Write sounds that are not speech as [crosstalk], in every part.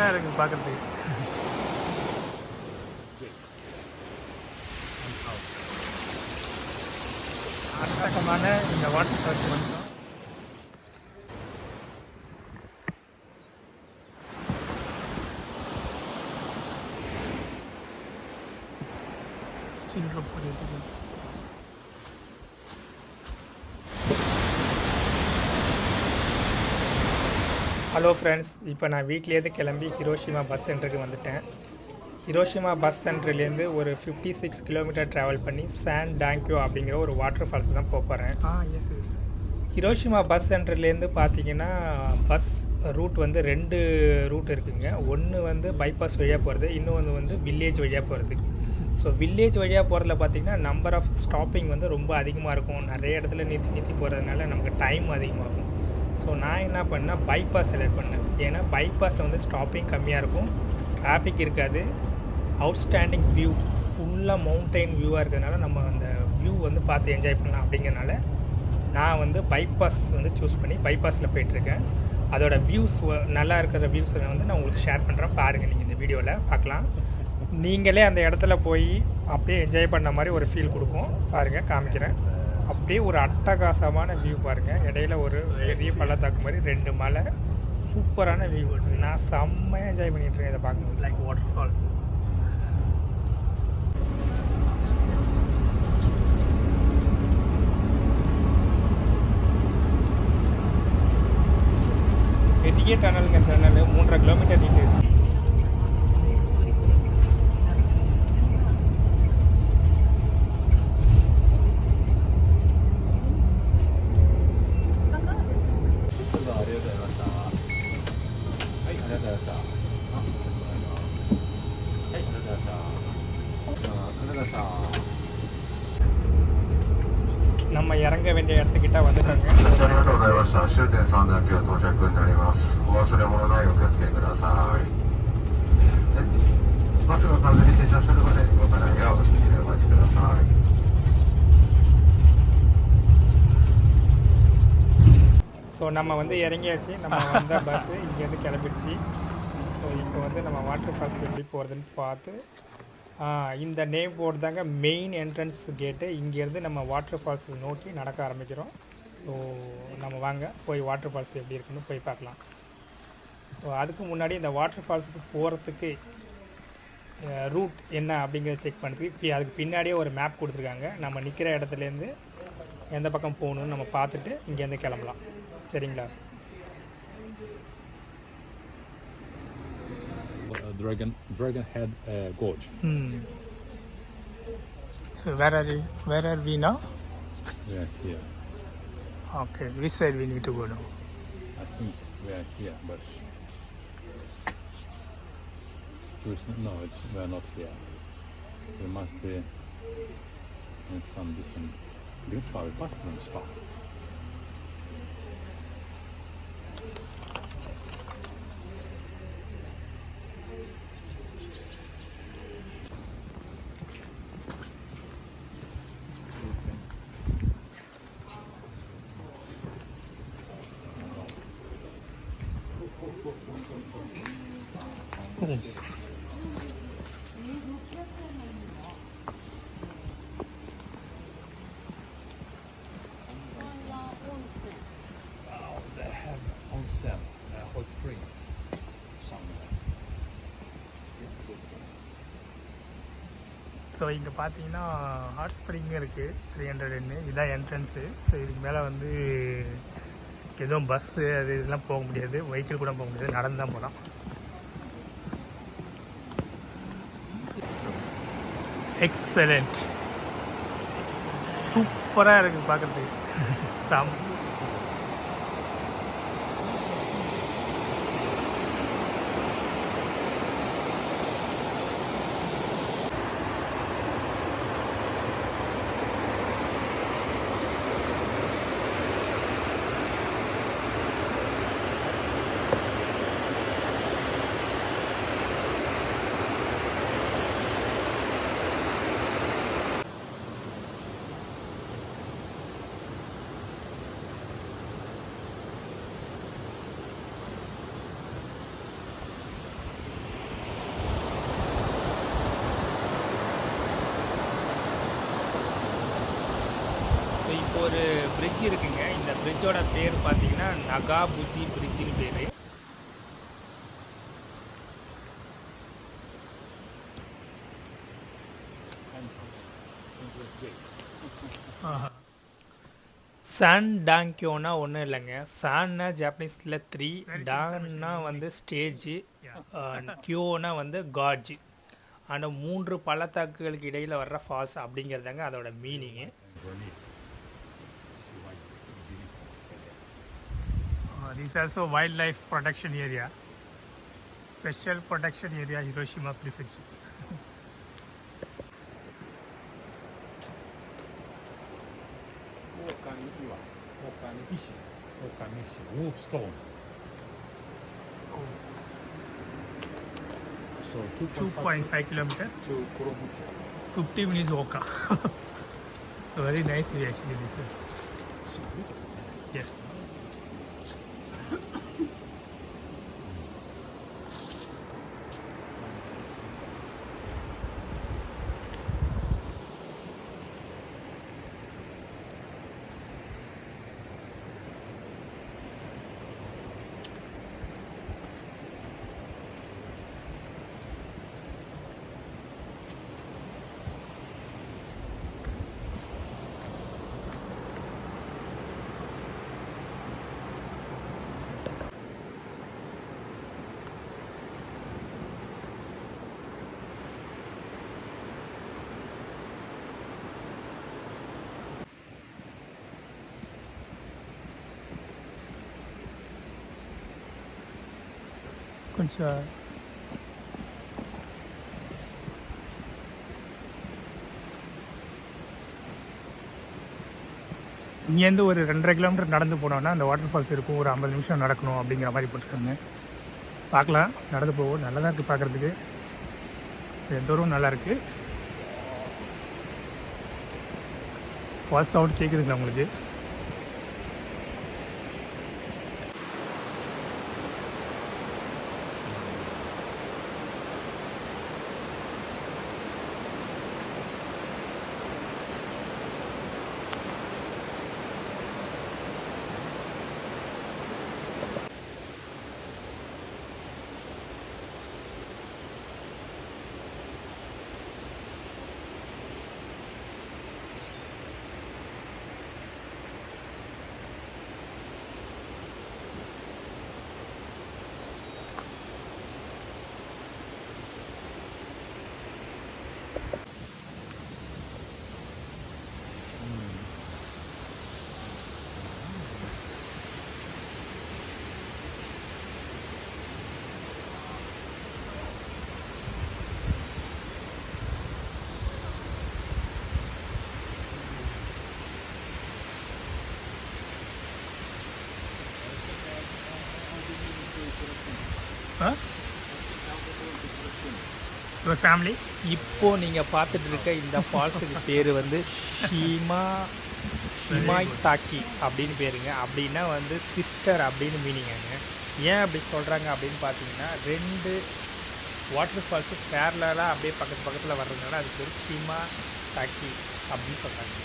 சூப்பராக இருக்குது பார்க்குறதுக்கு அட்டகமான இந்த வாட்டர் ஃபால்ஸ் வந்துடும் ஹலோ ஃப்ரெண்ட்ஸ் இப்போ நான் வீட்லேருந்து கிளம்பி ஹிரோஷிமா பஸ் சென்டருக்கு வந்துட்டேன். ஹிரோஷிமா பஸ் சென்டர்லேருந்து ஒரு ஃபிஃப்டி சிக்ஸ் கிலோமீட்டர் ட்ராவல் பண்ணி சான் டாங்கியோ அப்படிங்கிற ஒரு வாட்டர் ஃபால்ஸ்க்கு தான் போக போகிறேன் ஹிரோஷிமா பஸ் சென்டர்லேருந்து பார்த்தீங்கன்னா பஸ் ரூட் வந்து ரெண்டு ரூட் இருக்குங்க. ஒன்று வந்து பைபாஸ் வழியாக போகிறது இன்னொன்று வந்து வில்லேஜ் வழியாக போகிறது ஸோ வில்லேஜ் வழியாக போகிறதுல பார்த்தீங்கன்னா நம்பர் ஆஃப் ஸ்டாப்பிங் வந்து ரொம்ப அதிகமாக இருக்கும். நிறைய இடத்துல நிறுத்தி நிறுத்தி போகிறதுனால நமக்கு டைம் அதிகமாகும். ஸோ நான் என்ன பண்ணேன் பைபாஸ் செலக்ட் பண்ணேன். ஏன்னா பைபாஸில் வந்து ஸ்டாப்பிங் கம்மியாக இருக்கும். டிராஃபிக் இருக்காது. அவுட்ஸ்டாண்டிங் வியூ ஃபுல்லாக மவுண்டைன் வியூவாக இருக்கிறதுனால நம்ம அந்த வியூ வந்து பார்த்து என்ஜாய் பண்ணலாம் அப்படிங்கிறனால நான் வந்து பைபாஸ் வந்து சூஸ் பண்ணி பைபாஸில் போயிட்டுருக்கேன் அதோட வியூஸ் நல்லா இருக்கிற வியூஸை வந்து நான் உங்களுக்கு ஷேர் பண்ணுறேன் பாருங்கள் நீங்கள் இந்த வீடியோவில் பார்க்கலாம். நீங்களே அந்த இடத்துல போய் அப்படியே என்ஜாய் பண்ண மாதிரி ஒரு ஃபீல் கொடுக்கும். பாருங்கள் காமிக்கிறேன். அப்படியே ஒரு அட்டகாசமான வியூ பாருங்கள் இடையில ஒரு பெரிய பள்ளத்தாக்கு மாதிரி ரெண்டு மலை. சூப்பரான வியூ நான் செம்மையாக என்ஜாய் பண்ணிட்டு இருக்கேன் இதை பார்க்கும்போது. லைக் வாட்டர் ஃபால் பெரிய டனலுங்க டனல் மூன்றரை கிலோமீட்டர் நீட்டு 終点三段今日到着になります。お忘れ物ないようお気をつけください。でバスが完全に停車するまで動かないようお付きでお待ちください。 ஸோ நம்ம வந்து இறங்கியாச்சு நம்ம வந்த பஸ்ஸு இங்கேருந்து கிளம்பிடுச்சு ஸோ இப்போ வந்து நம்ம வாட்டர் ஃபால்ஸ்க்கு எப்படி போகிறதுன்னு பார்த்து ஆ, இந்த நேம் போர்டு தாங்க மெயின் என்ட்ரன்ஸ் கேட்டு இங்கேருந்து நம்ம வாட்டர் ஃபால்ஸ் நோக்கி நடக்க ஆரம்பிக்கிறோம் ஸோ நம்ம வாங்க போய் வாட்டர் ஃபால்ஸ் எப்படி இருக்குன்னு போய் பார்க்கலாம் ஸோ அதுக்கு முன்னாடி இந்த வாட்டர் ஃபால்ஸுக்கு போகிறதுக்கு ரூட் என்ன அப்படிங்கிறத செக் பண்ணுறதுக்கு இப்போ அதுக்கு பின்னாடியே ஒரு மேப் கொடுத்துருக்காங்க நம்ம நிற்கிற இடத்துலேருந்து எந்த பக்கம் போகணும்னு நம்ம பார்த்துட்டு இங்கேருந்து கிளம்பலாம் சரிங்களா Dragon Dragon Head uh, Gorge. Hmm. So where are we? Where are we now? We are here. Okay, which side we need to go now? I think we are here, but no, it's we are not here. We must be in some different. Green spa, we passed Green spa. They so இங்கே பார்த்தீங்கன்னா hot ஸ்ப்ரிங்கும் இருக்குது three ஹண்ட்ரட்னு இதுதான் entrance so இதுக்கு மேலே வந்து எதுவும் bus அது இதெல்லாம் போக முடியாது. வெஹிக்கிள் கூட போக முடியாது. நடந்து தான் போகலாம் எக்ஸலண்ட் சூப்பராக இருக்குது பார்க்குறதுக்கு சம் ஒரு பிரிட்ஜ் இருக்குங்க. இந்த பிரிட்ஜோட பேர் பார்த்தீங்கன்னா நகாபுஜி பிரிட்ஜுன்னு பேர். சான் டாங்கியோனா ஒன்றும் இல்லைங்க. சான்னா ஜாப்பனீஸில் த்ரீ டான்னா வந்து ஸ்டேஜு கியோனா வந்து காட்ஜ் அந்த மூன்று பள்ளத்தாக்குகளுக்கு இடையில் வர்ற ஃபால்ஸ் அப்படிங்கிறதாங்க அதோட meaning this also wildlife protection area special protection area hiroshima prefecture Okamishi. Okamishi. Wolf stone. Oh. So 2.5 kilometer. To Kurobuchi. 50 minutes walk. so very nice view actually this. Yes. கொஞ்சம் இங்கேருந்து ஒரு ரெண்டரை கிலோமீட்டர் நடந்து போனோன்னா அந்த water falls இருக்கும். ஒரு ஐம்பது நிமிஷம் நடக்கணும் அப்படிங்கிற மாதிரி போட்டிருக்காங்க. பார்க்கலாம். நடந்து போவோம். நல்லா தான் இருக்குது பார்க்குறதுக்கு. எந்த ஊரும் நல்லா இருக்குது ஃபால்ஸ் சவுண்ட் கேட்குதுங்களா உங்களுக்கு? யுவர் ஃபேமிலி இப்போ நீங்கள் பார்த்துட்டு இருக்க இந்த ஃபால்ஸுக்கு பேர் வந்து ஷீமா ஷிமாய் தாக்கி அப்படின்னு பேருங்க. அப்படின்னா வந்து சிஸ்டர் அப்படின்னு மீனிங்காங்க ஏன் அப்படி சொல்கிறாங்க அப்படின்னு பார்த்தீங்கன்னா ரெண்டு வாட்டர் ஃபால்ஸு பேரலாக அப்படியே பக்கத்து பக்கத்தில் வர்றதுனால அது பேர் ஷிமா தாக்கி அப்படின்னு சொல்கிறாங்க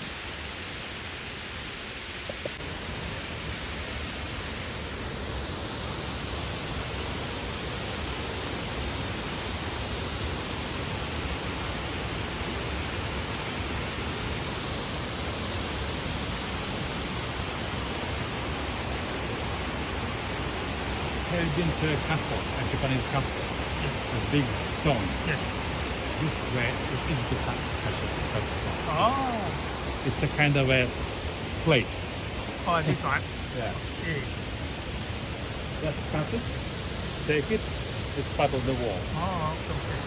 Have been to a castle, a Japanese castle? A big stone. Yes. This way it's easy to cut such a such a stone. Oh, It's a kind of a plate. oh this one. [laughs] Yeah. Okay. Just cut it, take it, it's part of the wall. Oh, okay,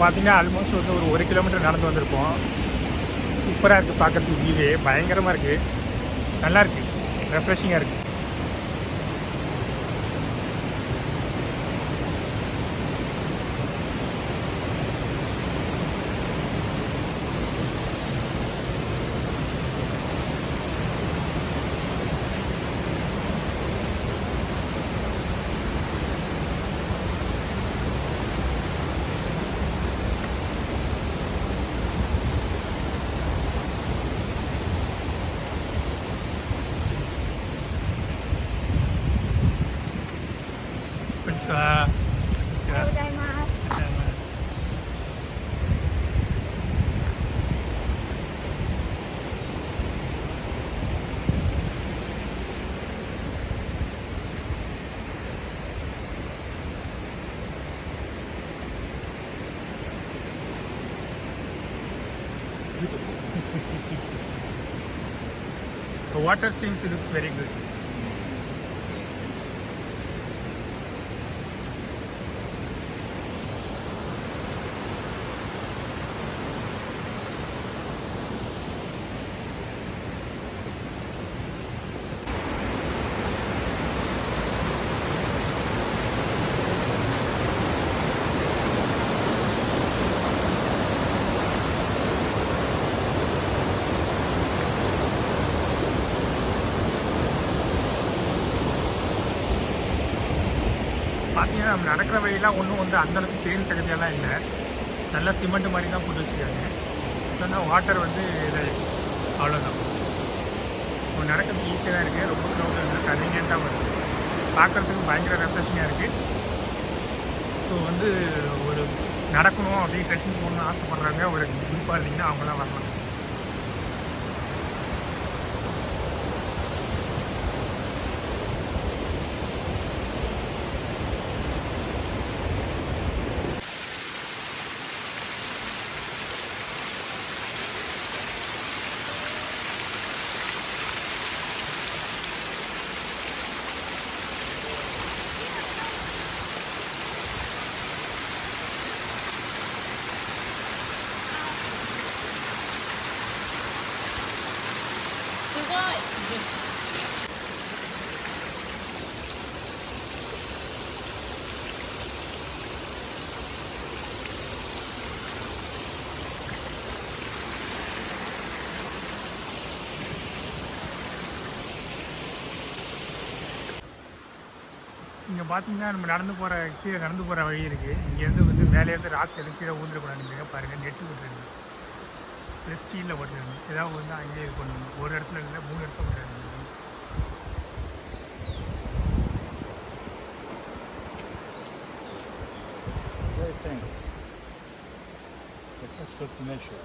பார்த்தீங்கன்னா almost வந்து ஒரு ஒரு kilometre நடந்து வந்திருப்போம். சூப்பராக இருக்குது பார்க்கறதுக்கு வியூவே பயங்கரமாக இருக்குது நல்லா இருக்குது ரெஃப்ரெஷிங்காக இருக்குது water seems looks very good. பார்த்தீங்கன்னா நம்ம நடக்கிற வழியெல்லாம் ஒன்றும் வந்து அந்தளவுக்கு சேல் சகதியெல்லாம் இல்லை. நல்லா சிமெண்ட் மாதிரி தான் போட்டு வச்சுருக்காங்க. சொன்னால் வாட்டர் வந்து இது அவ்வளோதான் இப்போ நடக்கிறது ஈஸியாக தான் இருக்குது ரொம்ப க்ரௌட் வந்து கன்வீனியண்ட்டாக வருது. பார்க்குறதுக்கு பயங்கர ரெஃப்ரெஷிங்காக இருக்குது ஸோ வந்து ஒரு நடக்கணும் அப்படியே ட்ரெக்கிங் போகணும்னு ஆசைப்பட்றாங்க. ஒரு குரூப்பாக இருந்தீங்கன்னா அவங்களாம் வரலாம் இங்கே பார்த்தீங்கன்னா நம்ம நடந்து போகிற கீழே நடந்து போகிற வழி இருக்குது இங்கேருந்து வந்து மேலேருந்து ராக் எதுவும் கீழே ஊந்துடக்கூடாதுங்க பாருங்கள் நெட்டு விட்டுருங்க ப்ளஸ் ஸ்டீலில் போட்டுருங்க ஏதாவது வந்து அங்கேயே இது பண்ணணும் ஒரு இடத்துல இல்லை மூணு இடத்துல Very thanks. It's just such nature.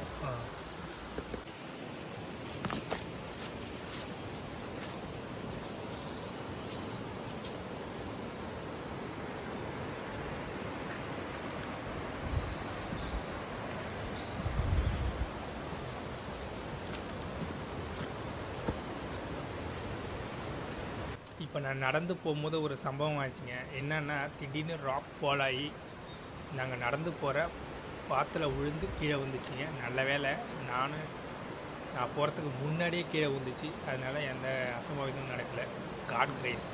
இப்போ நான் நடந்து போகும்போது ஒரு சம்பவம் ஆச்சுங்க. என்னென்னா திடீர்னு ராக் ஃபால் ஆகி நாங்கள் நடந்து போகிற பாத்தில் விழுந்து கீழே வந்துச்சுங்க நல்ல வேளை நான் நான் போகிறதுக்கு முன்னாடியே கீழே விழுந்துச்சு. அதனால் எந்த அசம்பாவிதமும் நடக்கலை. God grace